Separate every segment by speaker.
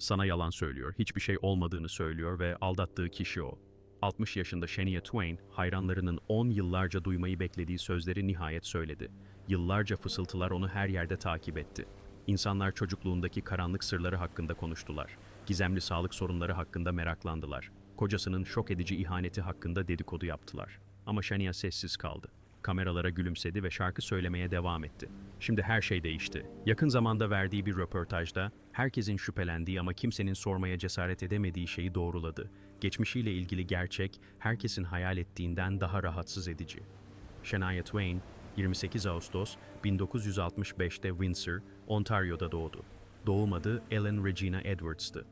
Speaker 1: Sana yalan söylüyor, hiçbir şey olmadığını söylüyor ve aldattığı kişi o. 60 yaşında Shania Twain, hayranlarının 10 yıllarca duymayı beklediği sözleri nihayet söyledi. Yıllarca fısıltılar onu her yerde takip etti. İnsanlar çocukluğundaki karanlık sırları hakkında konuştular. Gizemli sağlık sorunları hakkında meraklandılar. Kocasının şok edici ihaneti hakkında dedikodu yaptılar. Ama Shania sessiz kaldı. Kameralara gülümsedi ve şarkı söylemeye devam etti. Şimdi her şey değişti. Yakın zamanda verdiği bir röportajda herkesin şüphelendiği ama kimsenin sormaya cesaret edemediği şeyi doğruladı. Geçmişiyle ilgili gerçek herkesin hayal ettiğinden daha rahatsız edici. Shania Twain 28 Ağustos 1965'te Windsor, Ontario'da doğdu. Doğum adı Ellen Regina Edwards'tı.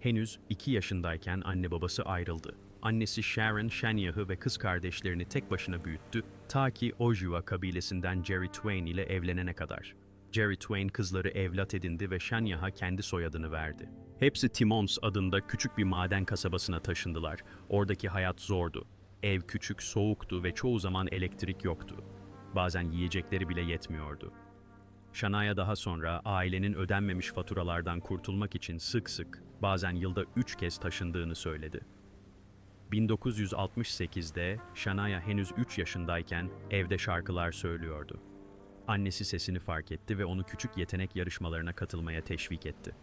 Speaker 1: Henüz 2 yaşındayken anne babası ayrıldı. Annesi Sharon Shania'hı ve kız kardeşlerini tek başına büyüttü ta ki Ojibwa kabilesinden Jerry Twain ile evlenene kadar. Jerry Twain kızları evlat edindi ve Shania'ha kendi soyadını verdi. Hepsi Timmons adında küçük bir maden kasabasına taşındılar. Oradaki hayat zordu. Ev küçük, soğuktu ve çoğu zaman elektrik yoktu. Bazen yiyecekleri bile yetmiyordu. Shania daha sonra ailenin ödenmemiş faturalardan kurtulmak için sık sık, bazen yılda üç kez taşındığını söyledi. 1968'de Shania henüz 3 yaşındayken evde şarkılar söylüyordu. Annesi sesini fark etti ve onu küçük yetenek yarışmalarına katılmaya teşvik etti.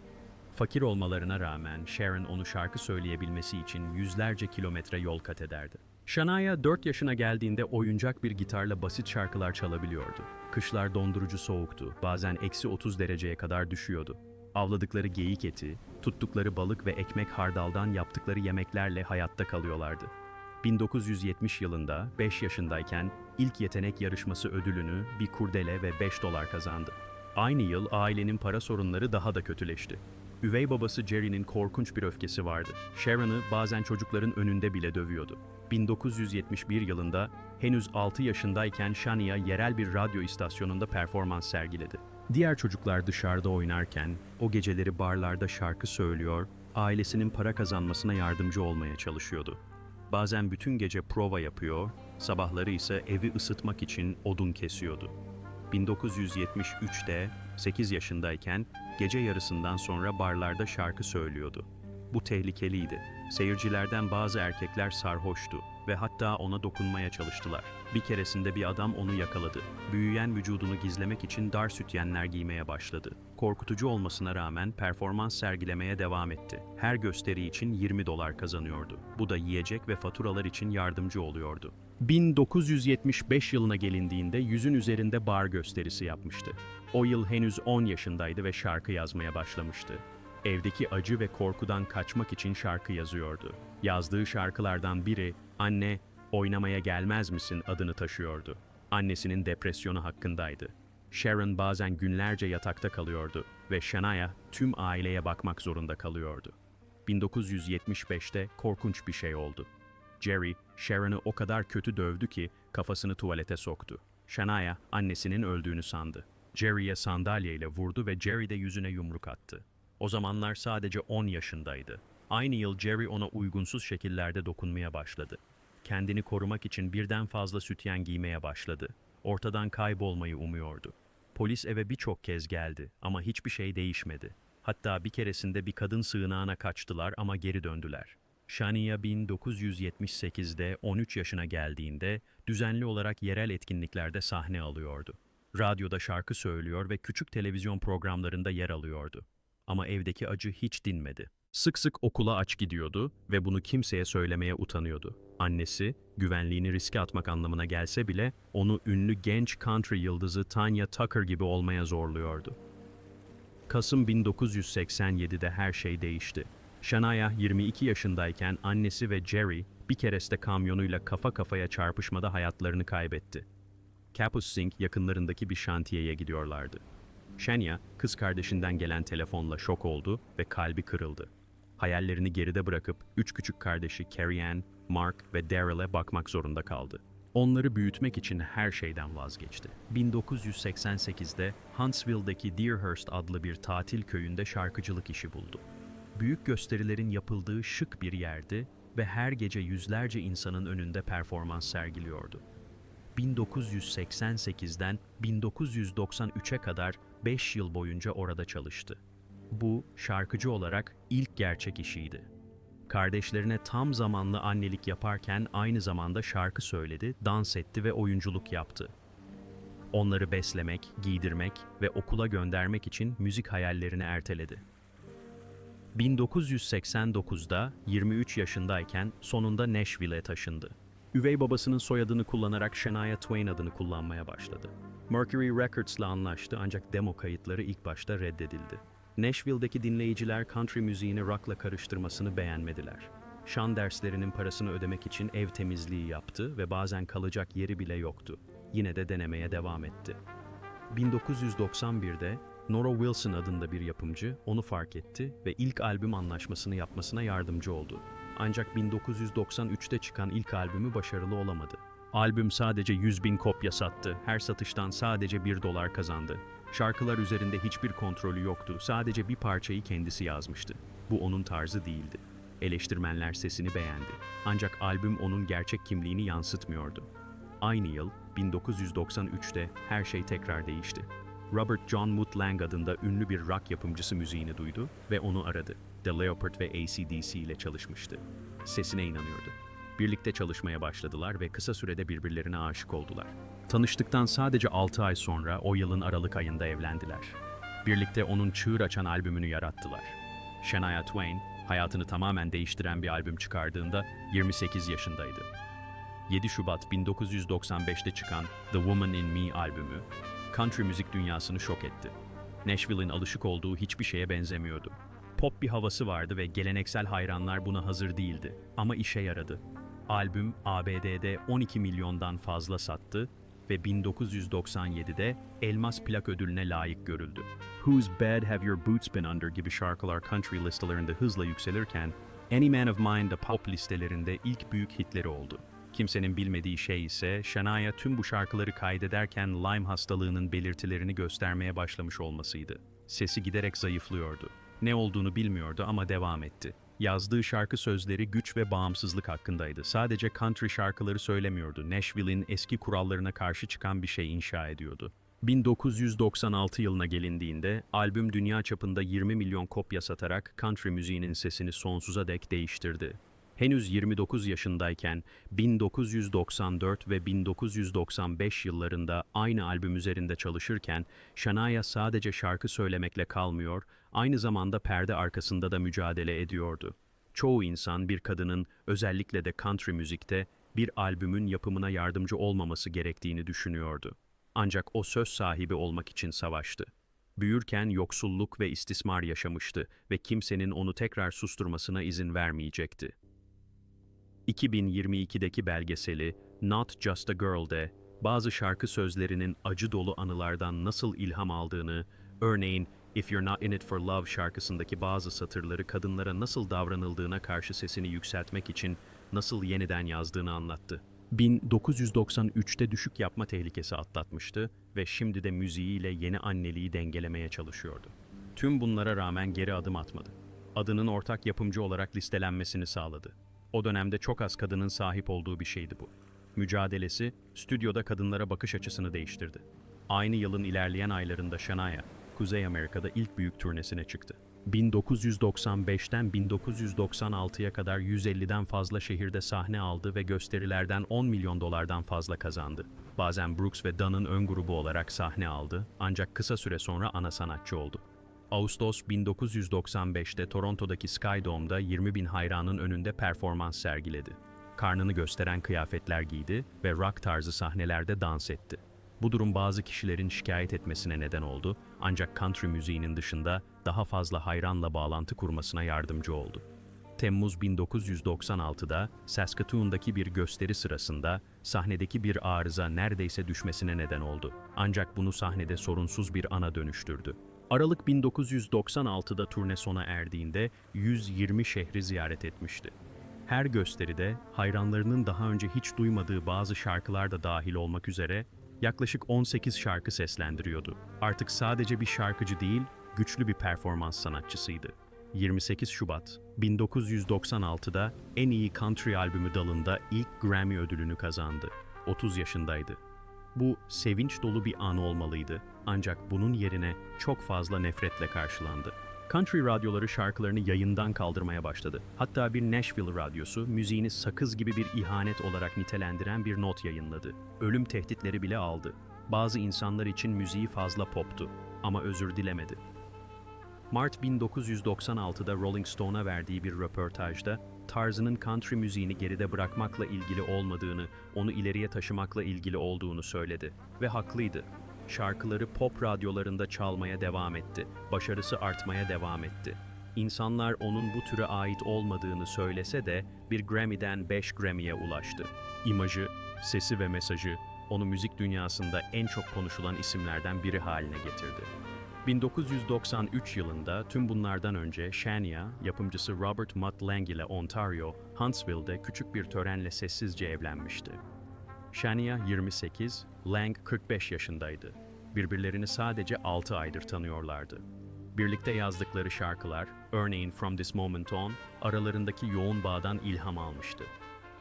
Speaker 1: Fakir olmalarına rağmen Sharon onu şarkı söyleyebilmesi için yüzlerce kilometre yol kat ederdi. Shania 4 yaşına geldiğinde oyuncak bir gitarla basit şarkılar çalabiliyordu. Kışlar dondurucu soğuktu, bazen eksi 30 dereceye kadar düşüyordu. Avladıkları geyik eti, tuttukları balık ve ekmek hardaldan yaptıkları yemeklerle hayatta kalıyorlardı. 1970 yılında 5 yaşındayken ilk yetenek yarışması ödülünü bir kurdele ve 5 dolar kazandı. Aynı yıl ailenin para sorunları daha da kötüleşti. Üvey babası Jerry'nin korkunç bir öfkesi vardı. Sharon'ı bazen çocukların önünde bile dövüyordu. 1971 yılında henüz 6 yaşındayken Shania yerel bir radyo istasyonunda performans sergiledi. Diğer çocuklar dışarıda oynarken o geceleri barlarda şarkı söylüyor, ailesinin para kazanmasına yardımcı olmaya çalışıyordu. Bazen bütün gece prova yapıyor, sabahları ise evi ısıtmak için odun kesiyordu. 1973'te 8 yaşındayken gece yarısından sonra barlarda şarkı söylüyordu. Bu tehlikeliydi. Seyircilerden bazı erkekler sarhoştu ve hatta ona dokunmaya çalıştılar. Bir keresinde bir adam onu yakaladı. Büyüyen vücudunu gizlemek için dar sütyenler giymeye başladı. Korkutucu olmasına rağmen performans sergilemeye devam etti. Her gösteri için 20 dolar kazanıyordu. Bu da yiyecek ve faturalar için yardımcı oluyordu. 1975 yılına gelindiğinde yüzün üzerinde bar gösterisi yapmıştı. O yıl henüz 10 yaşındaydı ve şarkı yazmaya başlamıştı. Evdeki acı ve korkudan kaçmak için şarkı yazıyordu. Yazdığı şarkılardan biri "Anne, oynamaya gelmez misin?" adını taşıyordu. Annesinin depresyonu hakkındaydı. Sharon bazen günlerce yatakta kalıyordu ve Shania tüm aileye bakmak zorunda kalıyordu. 1975'te korkunç bir şey oldu. Jerry, Sharon'ı o kadar kötü dövdü ki kafasını tuvalete soktu. Shania annesinin öldüğünü sandı. Jerry'e sandalyeyle vurdu ve Jerry de yüzüne yumruk attı. O zamanlar sadece 10 yaşındaydı. Aynı yıl Jerry ona uygunsuz şekillerde dokunmaya başladı. Kendini korumak için birden fazla sütyen giymeye başladı. Ortadan kaybolmayı umuyordu. Polis eve birçok kez geldi ama hiçbir şey değişmedi. Hatta bir keresinde bir kadın sığınağına kaçtılar ama geri döndüler. Shania 1978'de 13 yaşına geldiğinde düzenli olarak yerel etkinliklerde sahne alıyordu. Radyoda şarkı söylüyor ve küçük televizyon programlarında yer alıyordu. Ama evdeki acı hiç dinmedi. Sık sık okula aç gidiyordu ve bunu kimseye söylemeye utanıyordu. Annesi, güvenliğini riske atmak anlamına gelse bile onu ünlü genç country yıldızı Tanya Tucker gibi olmaya zorluyordu. Kasım 1987'de her şey değişti. Shania 22 yaşındayken annesi ve Jerry bir kereste kamyonuyla kafa kafaya çarpışmada hayatlarını kaybetti. Kapusink yakınlarındaki bir şantiyeye gidiyorlardı. Shania, kız kardeşinden gelen telefonla şok oldu ve kalbi kırıldı. Hayallerini geride bırakıp üç küçük kardeşi Carrie Ann, Mark ve Daryl'e bakmak zorunda kaldı. Onları büyütmek için her şeyden vazgeçti. 1988'de Huntsville'deki Deerhurst adlı bir tatil köyünde şarkıcılık işi buldu. Büyük gösterilerin yapıldığı şık bir yerdi ve her gece yüzlerce insanın önünde performans sergiliyordu. 1988'den 1993'e kadar 5 yıl boyunca orada çalıştı. Bu, şarkıcı olarak ilk gerçek işiydi. Kardeşlerine tam zamanlı annelik yaparken aynı zamanda şarkı söyledi, dans etti ve oyunculuk yaptı. Onları beslemek, giydirmek ve okula göndermek için müzik hayallerini erteledi. 1989'da 23 yaşındayken sonunda Nashville'e taşındı. Üvey babasının soyadını kullanarak Shania Twain adını kullanmaya başladı. Mercury Records'la anlaştı ancak demo kayıtları ilk başta reddedildi. Nashville'deki dinleyiciler country müziğini rock'la karıştırmasını beğenmediler. Şan derslerinin parasını ödemek için ev temizliği yaptı ve bazen kalacak yeri bile yoktu. Yine de denemeye devam etti. 1991'de Nora Wilson adında bir yapımcı onu fark etti ve ilk albüm anlaşmasını yapmasına yardımcı oldu. Ancak 1993'te çıkan ilk albümü başarılı olamadı. Albüm sadece 100 bin kopya sattı, her satıştan sadece 1 dolar kazandı. Şarkılar üzerinde hiçbir kontrolü yoktu, sadece bir parçayı kendisi yazmıştı. Bu onun tarzı değildi. Eleştirmenler sesini beğendi. Ancak albüm onun gerçek kimliğini yansıtmıyordu. Aynı yıl 1993'te her şey tekrar değişti. Robert John Mutt Lang adında ünlü bir rock yapımcısı müziğini duydu ve onu aradı. The Leopard ve AC/DC ile çalışmıştı. Sesine inanıyordu. Birlikte çalışmaya başladılar ve kısa sürede birbirlerine aşık oldular. Tanıştıktan sadece 6 ay sonra o yılın Aralık ayında evlendiler. Birlikte onun çığır açan albümünü yarattılar. Shania Twain, hayatını tamamen değiştiren bir albüm çıkardığında 28 yaşındaydı. 7 Şubat 1995'te çıkan The Woman in Me albümü, country müzik dünyasını şok etti. Nashville'in alışık olduğu hiçbir şeye benzemiyordu. Pop bir havası vardı ve geleneksel hayranlar buna hazır değildi. Ama işe yaradı. Albüm ABD'de 12 milyondan fazla sattı ve 1997'de Elmas Plak ödülüne layık görüldü. Whose Bed Have Your Boots Been Under gibi şarkılar country listelerinde hızla yükselirken, Any Man of Mine de pop listelerinde ilk büyük hitleri oldu. Kimsenin bilmediği şey ise Shania tüm bu şarkıları kaydederken Lyme hastalığının belirtilerini göstermeye başlamış olmasıydı. Sesi giderek zayıflıyordu. Ne olduğunu bilmiyordu ama devam etti. Yazdığı şarkı sözleri güç ve bağımsızlık hakkındaydı. Sadece country şarkıları söylemiyordu. Nashville'in eski kurallarına karşı çıkan bir şey inşa ediyordu. 1996 yılına gelindiğinde albüm dünya çapında 20 milyon kopya satarak country müziğinin sesini sonsuza dek değiştirdi. Henüz 29 yaşındayken 1994 ve 1995 yıllarında aynı albüm üzerinde çalışırken Shania sadece şarkı söylemekle kalmıyor, aynı zamanda perde arkasında da mücadele ediyordu. Çoğu insan bir kadının özellikle de country müzikte bir albümün yapımına yardımcı olmaması gerektiğini düşünüyordu. Ancak o söz sahibi olmak için savaştı. Büyürken yoksulluk ve istismar yaşamıştı ve kimsenin onu tekrar susturmasına izin vermeyecekti. 2022'deki belgeseli Not Just a Girl'de bazı şarkı sözlerinin acı dolu anılardan nasıl ilham aldığını, örneğin If You're Not In It For Love şarkısındaki bazı satırları kadınlara nasıl davranıldığına karşı sesini yükseltmek için nasıl yeniden yazdığını anlattı. 1993'te düşük yapma tehlikesi atlatmıştı ve şimdi de müziğiyle yeni anneliği dengelemeye çalışıyordu. Tüm bunlara rağmen geri adım atmadı. Adının ortak yapımcı olarak listelenmesini sağladı. O dönemde çok az kadının sahip olduğu bir şeydi bu. Mücadelesi, stüdyoda kadınlara bakış açısını değiştirdi. Aynı yılın ilerleyen aylarında Shania, Kuzey Amerika'da ilk büyük turnesine çıktı. 1995'ten 1996'ya kadar 150'den fazla şehirde sahne aldı ve gösterilerden 10 milyon dolardan fazla kazandı. Bazen Brooks ve Dunn'ın ön grubu olarak sahne aldı ancak kısa süre sonra ana sanatçı oldu. Ağustos 1995'te Toronto'daki Skydome'da 20 bin hayranın önünde performans sergiledi. Karnını gösteren kıyafetler giydi ve rock tarzı sahnelerde dans etti. Bu durum bazı kişilerin şikayet etmesine neden oldu ancak country müziğinin dışında daha fazla hayranla bağlantı kurmasına yardımcı oldu. Temmuz 1996'da Saskatoon'daki bir gösteri sırasında sahnedeki bir arıza neredeyse düşmesine neden oldu. Ancak bunu sahnede sorunsuz bir ana dönüştürdü. Aralık 1996'da turne sona erdiğinde 120 şehri ziyaret etmişti. Her gösteride hayranlarının daha önce hiç duymadığı bazı şarkılar da dahil olmak üzere yaklaşık 18 şarkı seslendiriyordu. Artık sadece bir şarkıcı değil, güçlü bir performans sanatçısıydı. 28 Şubat 1996'da en iyi country albümü dalında ilk Grammy ödülünü kazandı. 30 yaşındaydı. Bu sevinç dolu bir an olmalıydı ancak bunun yerine çok fazla nefretle karşılandı. Country radyoları şarkılarını yayından kaldırmaya başladı. Hatta bir Nashville radyosu müziğini sakız gibi bir ihanet olarak nitelendiren bir not yayınladı. Ölüm tehditleri bile aldı. Bazı insanlar için müziği fazla poptu ama özür dilemedi. Mart 1996'da Rolling Stone'a verdiği bir röportajda tarzının country müziğini geride bırakmakla ilgili olmadığını, onu ileriye taşımakla ilgili olduğunu söyledi ve haklıydı. Şarkıları pop radyolarında çalmaya devam etti. Başarısı artmaya devam etti. İnsanlar onun bu türe ait olmadığını söylese de bir Grammy'den 5 Grammy'ye ulaştı. İmajı, sesi ve mesajı onu müzik dünyasında en çok konuşulan isimlerden biri haline getirdi. 1993 yılında tüm bunlardan önce Shania, yapımcısı Robert Mutt Lang ile Ontario, Huntsville'de küçük bir törenle sessizce evlenmişti. Shania 28, Lang 45 yaşındaydı. Birbirlerini sadece 6 aydır tanıyorlardı. Birlikte yazdıkları şarkılar, örneğin From This Moment On, aralarındaki yoğun bağdan ilham almıştı.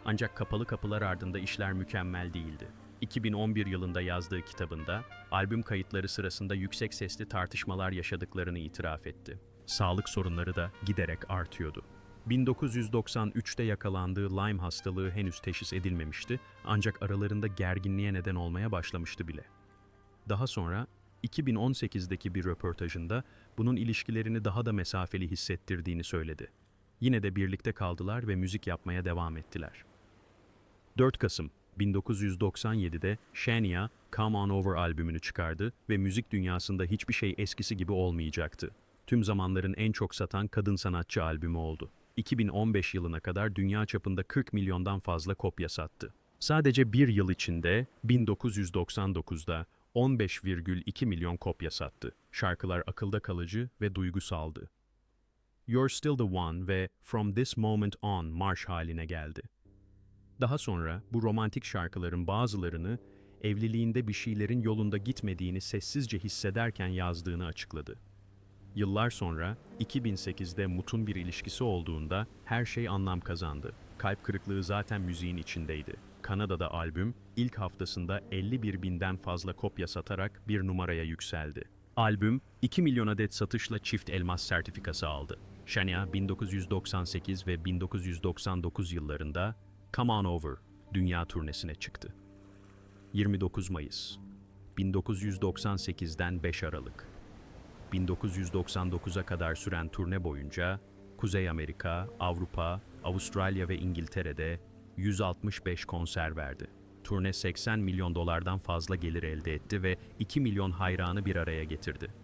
Speaker 1: Ancak kapalı kapılar ardında işler mükemmel değildi. 2011 yılında yazdığı kitabında, albüm kayıtları sırasında yüksek sesli tartışmalar yaşadıklarını itiraf etti. Sağlık sorunları da giderek artıyordu. 1993'te yakalandığı Lyme hastalığı henüz teşhis edilmemişti ancak aralarında gerginliğe neden olmaya başlamıştı bile. Daha sonra 2018'deki bir röportajında bunun ilişkilerini daha da mesafeli hissettirdiğini söyledi. Yine de birlikte kaldılar ve müzik yapmaya devam ettiler. 4 Kasım 1997'de Shania Come On Over albümünü çıkardı ve müzik dünyasında hiçbir şey eskisi gibi olmayacaktı. Tüm zamanların en çok satan kadın sanatçı albümü oldu. 2015 yılına kadar dünya çapında 40 milyondan fazla kopya sattı. Sadece bir yıl içinde 1999'da 15,2 milyon kopya sattı. Şarkılar akılda kalıcı ve duygusaldı. You're Still the One ve From This Moment On marş haline geldi. Daha sonra bu romantik şarkıların bazılarını evliliğinde bir şeylerin yolunda gitmediğini sessizce hissederken yazdığını açıkladı. Yıllar sonra 2008'de Mut'un bir ilişkisi olduğunda her şey anlam kazandı. Kalp kırıklığı zaten müziğin içindeydi. Kanada'da albüm ilk haftasında 51 binden fazla kopya satarak bir numaraya yükseldi. Albüm 2 milyon adet satışla çift elmas sertifikası aldı. Shania 1998 ve 1999 yıllarında Come On Over dünya turnesine çıktı. 29 Mayıs 1998'den 5 Aralık 1999'a kadar süren turne boyunca Kuzey Amerika, Avrupa, Avustralya ve İngiltere'de 165 konser verdi. Turne 80 milyon dolardan fazla gelir elde etti ve 2 milyon hayranı bir araya getirdi.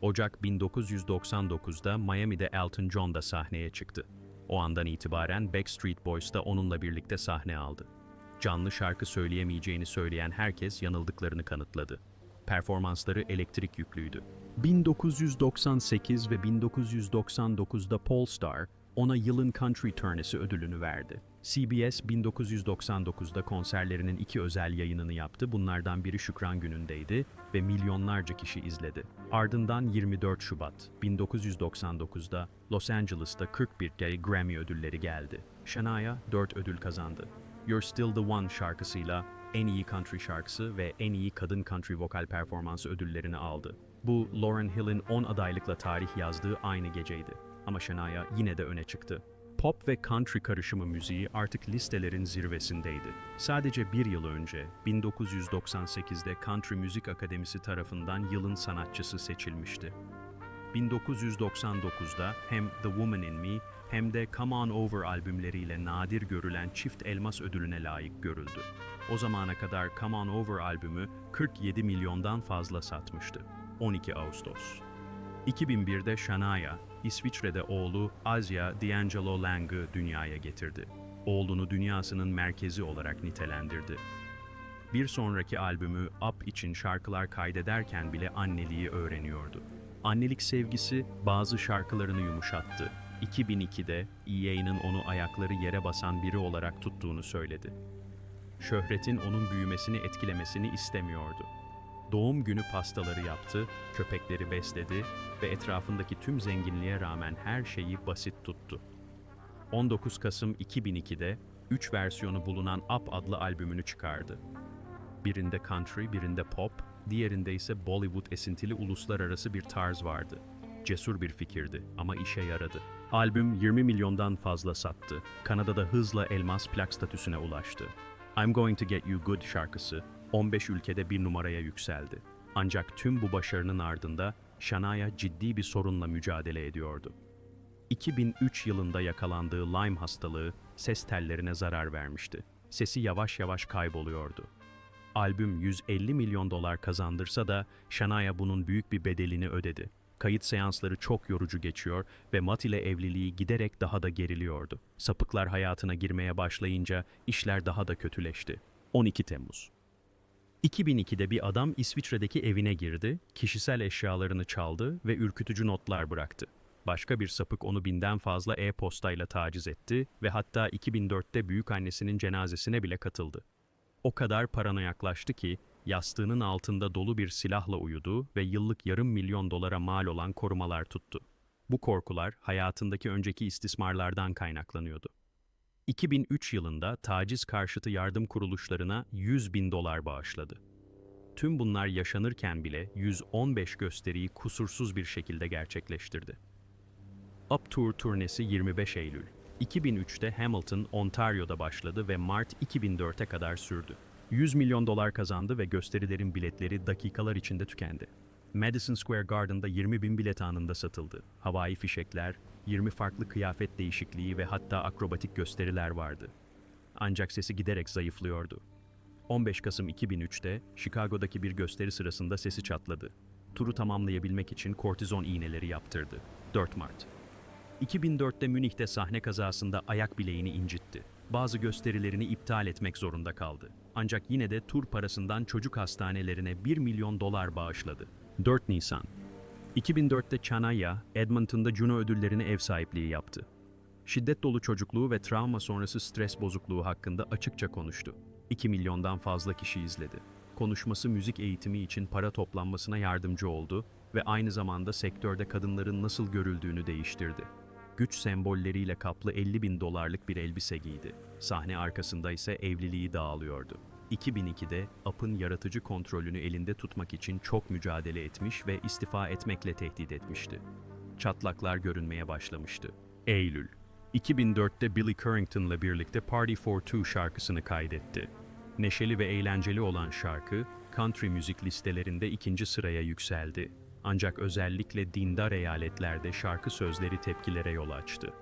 Speaker 1: Ocak 1999'da Miami'de Elton John da sahneye çıktı. O andan itibaren Backstreet Boys da onunla birlikte sahne aldı. Canlı şarkı söyleyemeyeceğini söyleyen herkes yanıldıklarını kanıtladı. Performansları elektrik yüklüydü. 1998 ve 1999'da Polestar ona yılın country turnesi ödülünü verdi. CBS 1999'da konserlerinin iki özel yayınını yaptı. Bunlardan biri Şükran Günü'ndeydi ve milyonlarca kişi izledi. Ardından 24 Şubat 1999'da Los Angeles'ta 41 kere Grammy ödülleri geldi. Shania 4 ödül kazandı. You're Still the One şarkısıyla en iyi country şarkısı ve en iyi kadın country vokal performansı ödüllerini aldı. Bu Lauryn Hill'in 10 adaylıkla tarih yazdığı aynı geceydi. Ama Shania yine de öne çıktı. Pop ve country karışımı müziği artık listelerin zirvesindeydi. Sadece bir yıl önce 1998'de Country Müzik Akademisi tarafından yılın sanatçısı seçilmişti. 1999'da hem The Woman in Me hem de Come On Over albümleriyle nadir görülen çift elmas ödülüne layık görüldü. O zamana kadar Come On Over albümü 47 milyondan fazla satmıştı. 12 Ağustos 2001'de Shania, İsviçre'de oğlu Asia D'Angelo Lang'ı dünyaya getirdi. Oğlunu dünyasının merkezi olarak nitelendirdi. Bir sonraki albümü Up için şarkılar kaydederken bile anneliği öğreniyordu. Annelik sevgisi bazı şarkılarını yumuşattı. 2002'de EA'nın onu ayakları yere basan biri olarak tuttuğunu söyledi. Şöhretin onun büyümesini etkilemesini istemiyordu. Doğum günü pastaları yaptı, köpekleri besledi ve etrafındaki tüm zenginliğe rağmen her şeyi basit tuttu. 19 Kasım 2002'de 3 versiyonu bulunan Up adlı albümünü çıkardı. Birinde country, birinde pop, diğerinde ise Bollywood esintili uluslararası bir tarz vardı. Cesur bir fikirdi ama işe yaradı. Albüm 20 milyondan fazla sattı. Kanada'da hızla elmas plak statüsüne ulaştı. I'm Going to Get You Good şarkısı 15 ülkede bir numaraya yükseldi. Ancak tüm bu başarının ardında Shania ciddi bir sorunla mücadele ediyordu. 2003 yılında yakalandığı Lyme hastalığı ses tellerine zarar vermişti. Sesi yavaş yavaş kayboluyordu. Albüm 150 milyon dolar kazandırsa da Shania bunun büyük bir bedelini ödedi. Kayıt seansları çok yorucu geçiyor ve Matt ile evliliği giderek daha da geriliyordu. Sapıklar hayatına girmeye başlayınca işler daha da kötüleşti. 12 Temmuz 2002'de bir adam İsviçre'deki evine girdi, kişisel eşyalarını çaldı ve ürkütücü notlar bıraktı. Başka bir sapık onu binden fazla e-postayla taciz etti ve hatta 2004'te büyükannesinin cenazesine bile katıldı. O kadar paranoyaklaştı ki yastığının altında dolu bir silahla uyudu ve yıllık yarım milyon dolara mal olan korumalar tuttu. Bu korkular hayatındaki önceki istismarlardan kaynaklanıyordu. 2003 yılında taciz karşıtı yardım kuruluşlarına 100 bin dolar bağışladı. Tüm bunlar yaşanırken bile 115 gösteriyi kusursuz bir şekilde gerçekleştirdi. Up Tour turnesi 25 Eylül. 2003'te Hamilton, Ontario'da başladı ve Mart 2004'e kadar sürdü. 100 milyon dolar kazandı ve gösterilerin biletleri dakikalar içinde tükendi. Madison Square Garden'da 20 bin bilet anında satıldı. Havai fişekler, 20 farklı kıyafet değişikliği ve hatta akrobatik gösteriler vardı. Ancak sesi giderek zayıflıyordu. 15 Kasım 2003'te Chicago'daki bir gösteri sırasında sesi çatladı. Turu tamamlayabilmek için kortizon iğneleri yaptırdı. 4 Mart 2004'te Münih'te sahne kazasında ayak bileğini incitti. Bazı gösterilerini iptal etmek zorunda kaldı. Ancak yine de tur parasından çocuk hastanelerine 1 milyon dolar bağışladı. 4 Nisan 2004'te Chanaya, Edmonton'da Juno ödüllerine ev sahipliği yaptı. Şiddet dolu çocukluğu ve travma sonrası stres bozukluğu hakkında açıkça konuştu. 2 milyondan fazla kişi izledi. Konuşması müzik eğitimi için para toplanmasına yardımcı oldu ve aynı zamanda sektörde kadınların nasıl görüldüğünü değiştirdi. Güç sembolleriyle kaplı 50 bin dolarlık bir elbise giydi. Sahne arkasında ise evliliği dağılıyordu. 2002'de Up'ın yaratıcı kontrolünü elinde tutmak için çok mücadele etmiş ve istifa etmekle tehdit etmişti. Çatlaklar görünmeye başlamıştı. Eylül 2004'te Billy Currington'la birlikte Party for Two şarkısını kaydetti. Neşeli ve eğlenceli olan şarkı, country müzik listelerinde ikinci sıraya yükseldi. Ancak özellikle dindar eyaletlerde şarkı sözleri tepkilere yol açtı.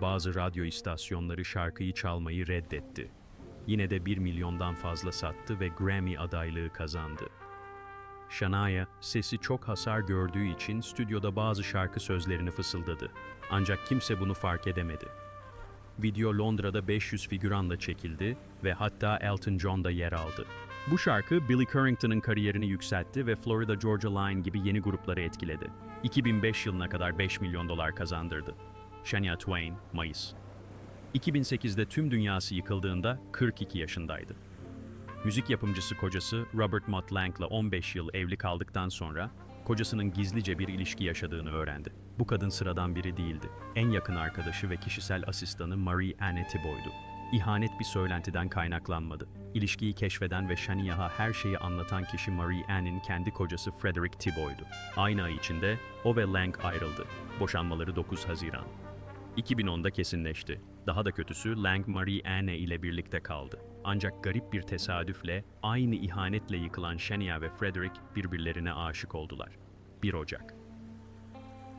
Speaker 1: Bazı radyo istasyonları şarkıyı çalmayı reddetti. Yine de 1 milyondan fazla sattı ve Grammy adaylığı kazandı. Shania, sesi çok hasar gördüğü için stüdyoda bazı şarkı sözlerini fısıldadı. Ancak kimse bunu fark edemedi. Video Londra'da 500 figüranla çekildi ve hatta Elton John da yer aldı. Bu şarkı Billy Currington'ın kariyerini yükseltti ve Florida Georgia Line gibi yeni grupları etkiledi. 2005 yılına kadar 5 milyon dolar kazandırdı. Shania Twain, Mayıs 2008'de tüm dünyası yıkıldığında 42 yaşındaydı. Müzik yapımcısı kocası Robert Mott Lang'la 15 yıl evli kaldıktan sonra kocasının gizlice bir ilişki yaşadığını öğrendi. Bu kadın sıradan biri değildi. En yakın arkadaşı ve kişisel asistanı Marie Anne Thibault'du. İhanet bir söylentiden kaynaklanmadı. İlişkiyi keşfeden ve Shania'ha her şeyi anlatan kişi Marie Anne'in kendi kocası Frederick Thibault'du. Aynı ay içinde o ve Lang ayrıldı. Boşanmaları 9 Haziran. 2010'da kesinleşti. Daha da kötüsü Lang Marie Anne ile birlikte kaldı. Ancak garip bir tesadüfle aynı ihanetle yıkılan Shania ve Frederick birbirlerine aşık oldular. 1 Ocak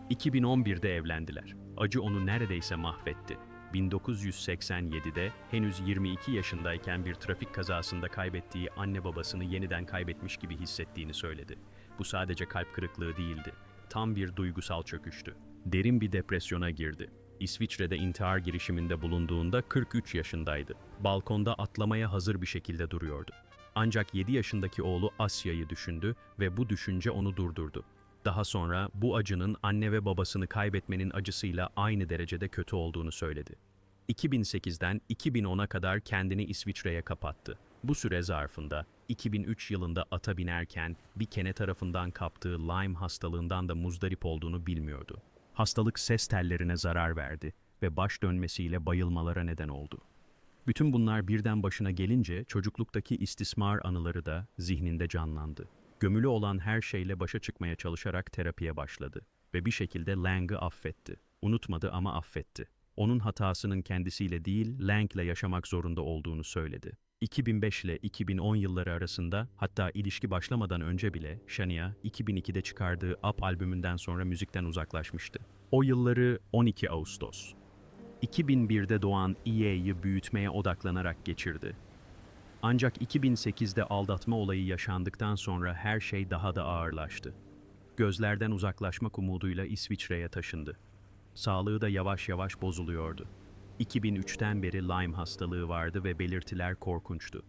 Speaker 1: 2011'de evlendiler. Acı onu neredeyse mahvetti. 1987'de henüz 22 yaşındayken bir trafik kazasında kaybettiği anne babasını yeniden kaybetmiş gibi hissettiğini söyledi. Bu sadece kalp kırıklığı değildi. Tam bir duygusal çöküştü. Derin bir depresyona girdi. İsviçre'de intihar girişiminde bulunduğunda 43 yaşındaydı. Balkonda atlamaya hazır bir şekilde duruyordu. Ancak 7 yaşındaki oğlu Asya'yı düşündü ve bu düşünce onu durdurdu. Daha sonra bu acının anne ve babasını kaybetmenin acısıyla aynı derecede kötü olduğunu söyledi. 2008'den 2010'a kadar kendini İsviçre'ye kapattı. Bu süre zarfında 2003 yılında ata binerken bir kene tarafından kaptığı Lyme hastalığından da muzdarip olduğunu bilmiyordu. Hastalık ses tellerine zarar verdi ve baş dönmesiyle bayılmalara neden oldu. Bütün bunlar birden başına gelince çocukluktaki istismar anıları da zihninde canlandı. Gömülü olan her şeyle başa çıkmaya çalışarak terapiye başladı ve bir şekilde Lang'ı affetti. Unutmadı ama affetti. Onun hatasının kendisiyle değil, Lang'le yaşamak zorunda olduğunu söyledi. 2005 ile 2010 yılları arasında hatta ilişki başlamadan önce bile Shania 2002'de çıkardığı Up albümünden sonra müzikten uzaklaşmıştı. O yılları 12 Ağustos. 2001'de doğan EA'yı büyütmeye odaklanarak geçirdi. Ancak 2008'de aldatma olayı yaşandıktan sonra her şey daha da ağırlaştı. Gözlerden uzaklaşmak umuduyla İsviçre'ye taşındı. Sağlığı da yavaş yavaş bozuluyordu. 2003'ten beri Lyme hastalığı vardı ve belirtiler korkunçtu.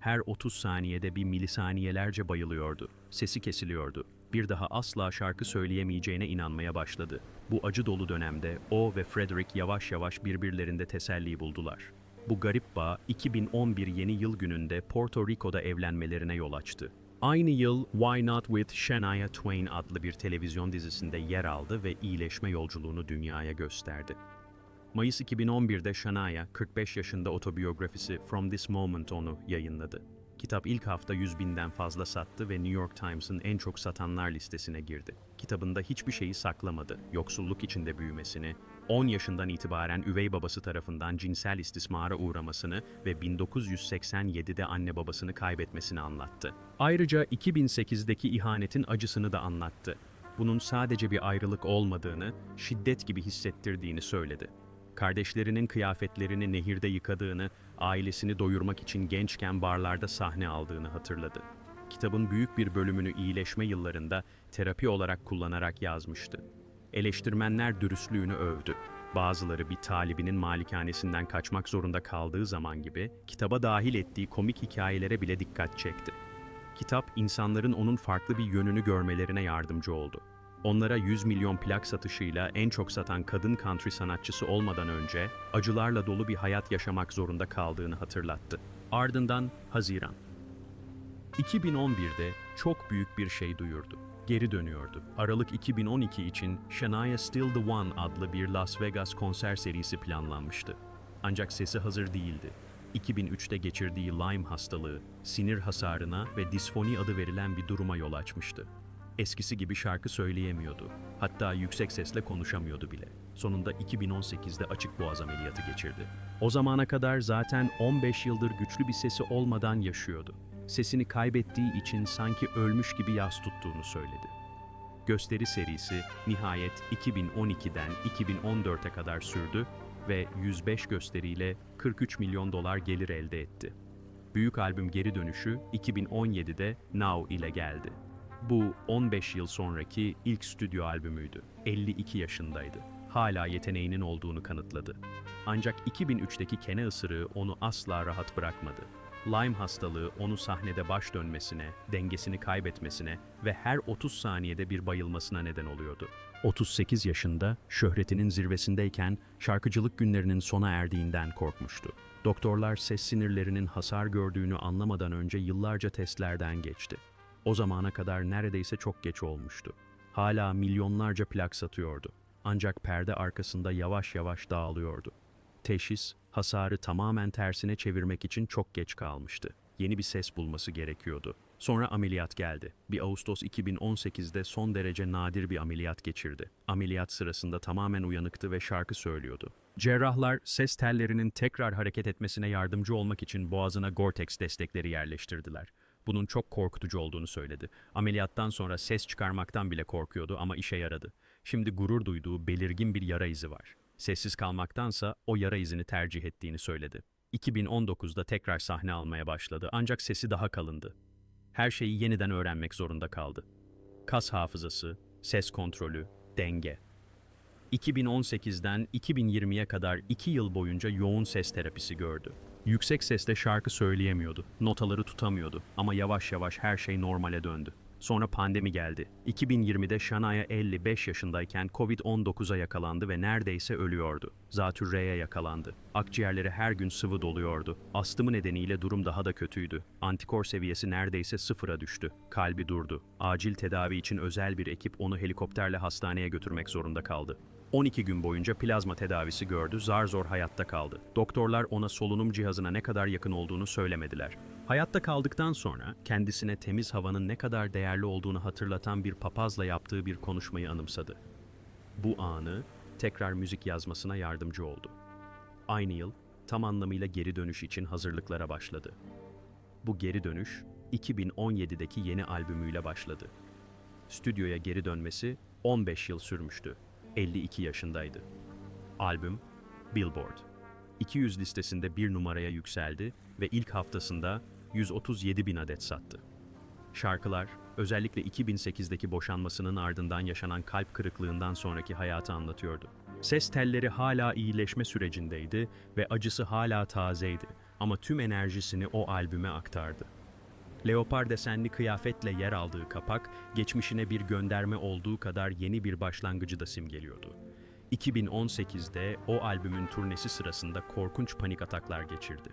Speaker 1: Her 30 saniyede bir milisaniyelerce bayılıyordu. Sesi kesiliyordu. Bir daha asla şarkı söyleyemeyeceğine inanmaya başladı. Bu acı dolu dönemde o ve Frederick yavaş yavaş birbirlerinde teselli buldular. Bu garip bağ 2011 yeni yıl gününde Porto Rico'da evlenmelerine yol açtı. Aynı yıl Why Not With Shania Twain adlı bir televizyon dizisinde yer aldı ve iyileşme yolculuğunu dünyaya gösterdi. Mayıs 2011'de Shania, 45 yaşında otobiyografisi From This Moment onu yayınladı. Kitap ilk hafta 100 binden fazla sattı ve New York Times'ın en çok satanlar listesine girdi. Kitabında hiçbir şeyi saklamadı. Yoksulluk içinde büyümesini, 10 yaşından itibaren üvey babası tarafından cinsel istismara uğramasını ve 1987'de anne babasını kaybetmesini anlattı. Ayrıca 2008'deki ihanetin acısını da anlattı. Bunun sadece bir ayrılık olmadığını, şiddet gibi hissettirdiğini söyledi kardeşlerinin kıyafetlerini nehirde yıkadığını, ailesini doyurmak için gençken barlarda sahne aldığını hatırladı. Kitabın büyük bir bölümünü iyileşme yıllarında terapi olarak kullanarak yazmıştı. Eleştirmenler dürüstlüğünü övdü. Bazıları bir talibinin malikanesinden kaçmak zorunda kaldığı zaman gibi kitaba dahil ettiği komik hikayelere bile dikkat çekti. Kitap insanların onun farklı bir yönünü görmelerine yardımcı oldu onlara 100 milyon plak satışıyla en çok satan kadın country sanatçısı olmadan önce acılarla dolu bir hayat yaşamak zorunda kaldığını hatırlattı. Ardından Haziran. 2011'de çok büyük bir şey duyurdu. Geri dönüyordu. Aralık 2012 için Shania Still the One adlı bir Las Vegas konser serisi planlanmıştı. Ancak sesi hazır değildi. 2003'te geçirdiği Lyme hastalığı, sinir hasarına ve disfoni adı verilen bir duruma yol açmıştı. Eskisi gibi şarkı söyleyemiyordu. Hatta yüksek sesle konuşamıyordu bile. Sonunda 2018'de açık boğaz ameliyatı geçirdi. O zamana kadar zaten 15 yıldır güçlü bir sesi olmadan yaşıyordu. Sesini kaybettiği için sanki ölmüş gibi yas tuttuğunu söyledi. Gösteri serisi nihayet 2012'den 2014'e kadar sürdü ve 105 gösteriyle 43 milyon dolar gelir elde etti. Büyük albüm geri dönüşü 2017'de Now ile geldi. Bu 15 yıl sonraki ilk stüdyo albümüydü. 52 yaşındaydı. Hala yeteneğinin olduğunu kanıtladı. Ancak 2003'teki kene ısırığı onu asla rahat bırakmadı. Lyme hastalığı onu sahnede baş dönmesine, dengesini kaybetmesine ve her 30 saniyede bir bayılmasına neden oluyordu. 38 yaşında şöhretinin zirvesindeyken şarkıcılık günlerinin sona erdiğinden korkmuştu. Doktorlar ses sinirlerinin hasar gördüğünü anlamadan önce yıllarca testlerden geçti. O zamana kadar neredeyse çok geç olmuştu. Hala milyonlarca plak satıyordu. Ancak perde arkasında yavaş yavaş dağılıyordu. Teşhis, hasarı tamamen tersine çevirmek için çok geç kalmıştı. Yeni bir ses bulması gerekiyordu. Sonra ameliyat geldi. Bir Ağustos 2018'de son derece nadir bir ameliyat geçirdi. Ameliyat sırasında tamamen uyanıktı ve şarkı söylüyordu. Cerrahlar ses tellerinin tekrar hareket etmesine yardımcı olmak için boğazına Gore-Tex destekleri yerleştirdiler bunun çok korkutucu olduğunu söyledi. Ameliyattan sonra ses çıkarmaktan bile korkuyordu ama işe yaradı. Şimdi gurur duyduğu belirgin bir yara izi var. Sessiz kalmaktansa o yara izini tercih ettiğini söyledi. 2019'da tekrar sahne almaya başladı ancak sesi daha kalındı. Her şeyi yeniden öğrenmek zorunda kaldı. Kas hafızası, ses kontrolü, denge. 2018'den 2020'ye kadar 2 yıl boyunca yoğun ses terapisi gördü. Yüksek sesle şarkı söyleyemiyordu, notaları tutamıyordu ama yavaş yavaş her şey normale döndü. Sonra pandemi geldi. 2020'de Shania 55 yaşındayken Covid-19'a yakalandı ve neredeyse ölüyordu. Zatürreye yakalandı. Akciğerleri her gün sıvı doluyordu. Astımı nedeniyle durum daha da kötüydü. Antikor seviyesi neredeyse sıfıra düştü. Kalbi durdu. Acil tedavi için özel bir ekip onu helikopterle hastaneye götürmek zorunda kaldı. 12 gün boyunca plazma tedavisi gördü, zar zor hayatta kaldı. Doktorlar ona solunum cihazına ne kadar yakın olduğunu söylemediler. Hayatta kaldıktan sonra kendisine temiz havanın ne kadar değerli olduğunu hatırlatan bir papazla yaptığı bir konuşmayı anımsadı. Bu anı tekrar müzik yazmasına yardımcı oldu. Aynı yıl tam anlamıyla geri dönüş için hazırlıklara başladı. Bu geri dönüş 2017'deki yeni albümüyle başladı. Stüdyoya geri dönmesi 15 yıl sürmüştü. 52 yaşındaydı. Albüm Billboard 200 listesinde bir numaraya yükseldi ve ilk haftasında 137 bin adet sattı. Şarkılar, özellikle 2008'deki boşanmasının ardından yaşanan kalp kırıklığından sonraki hayatı anlatıyordu. Ses telleri hala iyileşme sürecindeydi ve acısı hala tazeydi ama tüm enerjisini o albüme aktardı. Leopar desenli kıyafetle yer aldığı kapak, geçmişine bir gönderme olduğu kadar yeni bir başlangıcı da simgeliyordu. 2018'de o albümün turnesi sırasında korkunç panik ataklar geçirdi.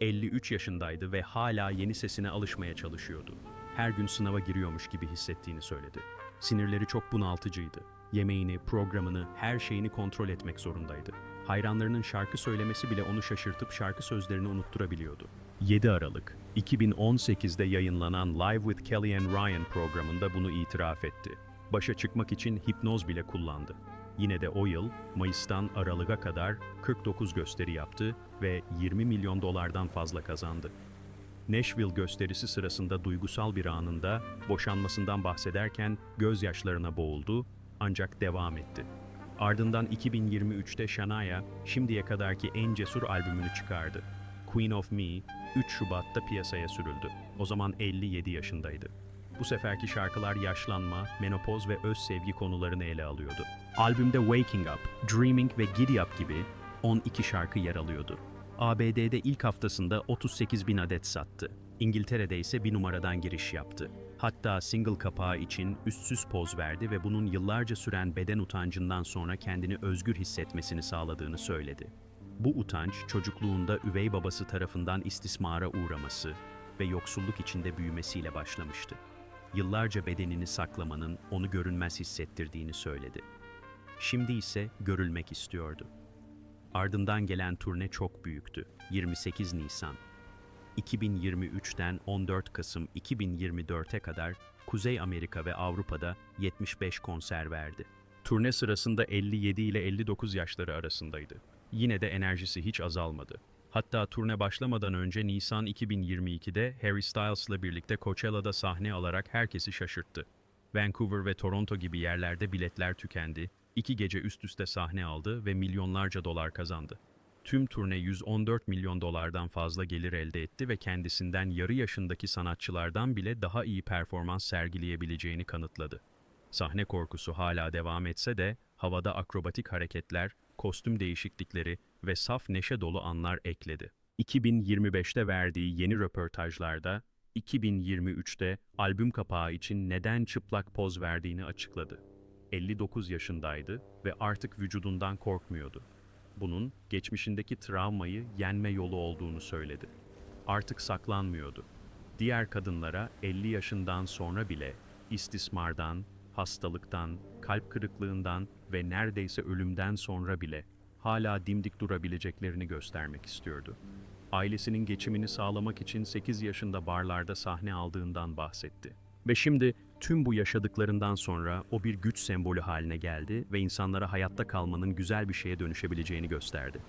Speaker 1: 53 yaşındaydı ve hala yeni sesine alışmaya çalışıyordu. Her gün sınava giriyormuş gibi hissettiğini söyledi. Sinirleri çok bunaltıcıydı. Yemeğini, programını, her şeyini kontrol etmek zorundaydı. Hayranlarının şarkı söylemesi bile onu şaşırtıp şarkı sözlerini unutturabiliyordu. 7 Aralık 2018'de yayınlanan Live with Kelly and Ryan programında bunu itiraf etti. Başa çıkmak için hipnoz bile kullandı. Yine de o yıl Mayıs'tan Aralık'a kadar 49 gösteri yaptı ve 20 milyon dolardan fazla kazandı. Nashville gösterisi sırasında duygusal bir anında boşanmasından bahsederken gözyaşlarına boğuldu ancak devam etti. Ardından 2023'te Shania şimdiye kadarki en cesur albümünü çıkardı. Queen of Me 3 Şubat'ta piyasaya sürüldü. O zaman 57 yaşındaydı. Bu seferki şarkılar yaşlanma, menopoz ve öz sevgi konularını ele alıyordu. Albümde Waking Up, Dreaming ve Giddy Up gibi 12 şarkı yer alıyordu. ABD'de ilk haftasında 38 bin adet sattı. İngiltere'de ise bir numaradan giriş yaptı. Hatta single kapağı için üstsüz poz verdi ve bunun yıllarca süren beden utancından sonra kendini özgür hissetmesini sağladığını söyledi. Bu utanç çocukluğunda üvey babası tarafından istismara uğraması ve yoksulluk içinde büyümesiyle başlamıştı. Yıllarca bedenini saklamanın onu görünmez hissettirdiğini söyledi. Şimdi ise görülmek istiyordu. Ardından gelen turne çok büyüktü. 28 Nisan. 2023'ten 14 Kasım 2024'e kadar Kuzey Amerika ve Avrupa'da 75 konser verdi. Turne sırasında 57 ile 59 yaşları arasındaydı. Yine de enerjisi hiç azalmadı. Hatta turne başlamadan önce Nisan 2022'de Harry Styles'la birlikte Coachella'da sahne alarak herkesi şaşırttı. Vancouver ve Toronto gibi yerlerde biletler tükendi, iki gece üst üste sahne aldı ve milyonlarca dolar kazandı. Tüm turne 114 milyon dolardan fazla gelir elde etti ve kendisinden yarı yaşındaki sanatçılardan bile daha iyi performans sergileyebileceğini kanıtladı. Sahne korkusu hala devam etse de havada akrobatik hareketler, kostüm değişiklikleri ve saf neşe dolu anlar ekledi. 2025'te verdiği yeni röportajlarda 2023'te albüm kapağı için neden çıplak poz verdiğini açıkladı. 59 yaşındaydı ve artık vücudundan korkmuyordu. Bunun geçmişindeki travmayı yenme yolu olduğunu söyledi. Artık saklanmıyordu. Diğer kadınlara 50 yaşından sonra bile istismardan, hastalıktan, kalp kırıklığından ve neredeyse ölümden sonra bile hala dimdik durabileceklerini göstermek istiyordu. Ailesinin geçimini sağlamak için 8 yaşında barlarda sahne aldığından bahsetti. Ve şimdi tüm bu yaşadıklarından sonra o bir güç sembolü haline geldi ve insanlara hayatta kalmanın güzel bir şeye dönüşebileceğini gösterdi.